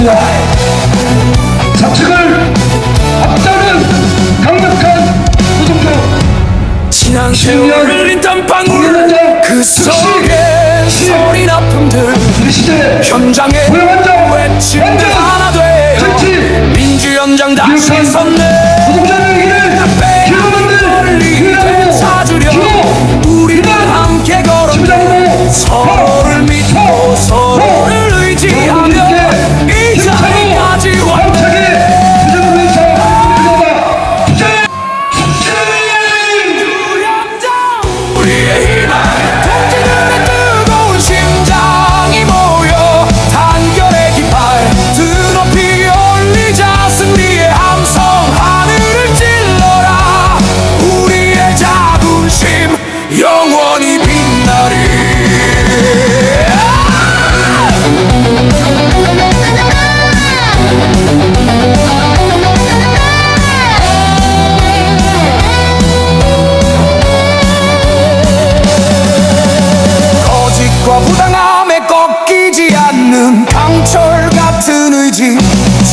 맞습니다. 좌측을 앞다는 강력한 노동조 지난 십년 세월 흘린 땀방울 동료단장 그 속에 서린 아픔들 우리 현장에 완전 하나 돼 정치 민주 연장 다시 섰네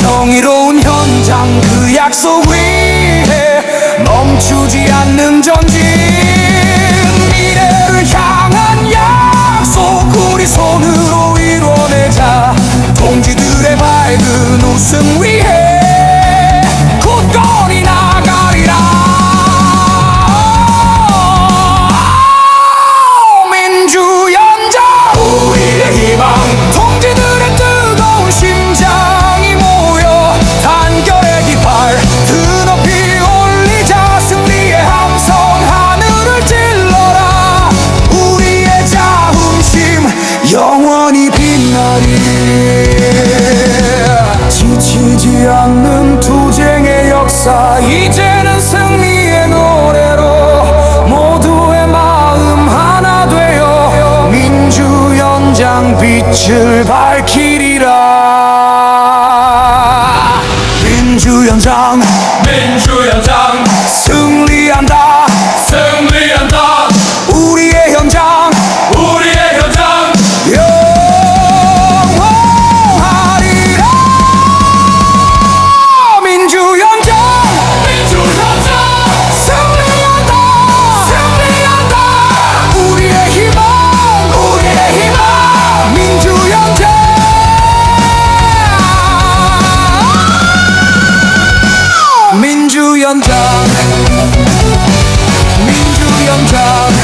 정의로운 현장 그 약속 위에 멈추지 않는 전진. 미래를 향한 약속 우리 손으로 이뤄내자. 동지들의 밝은 웃음 위 않는 투쟁의 역사. 이제는 승리의 노래로 모두의 마음 하나 되어 민주 연장 빛을 밝히리라. 민주 연장. 민주 연장 민주연장. 민주연장. 여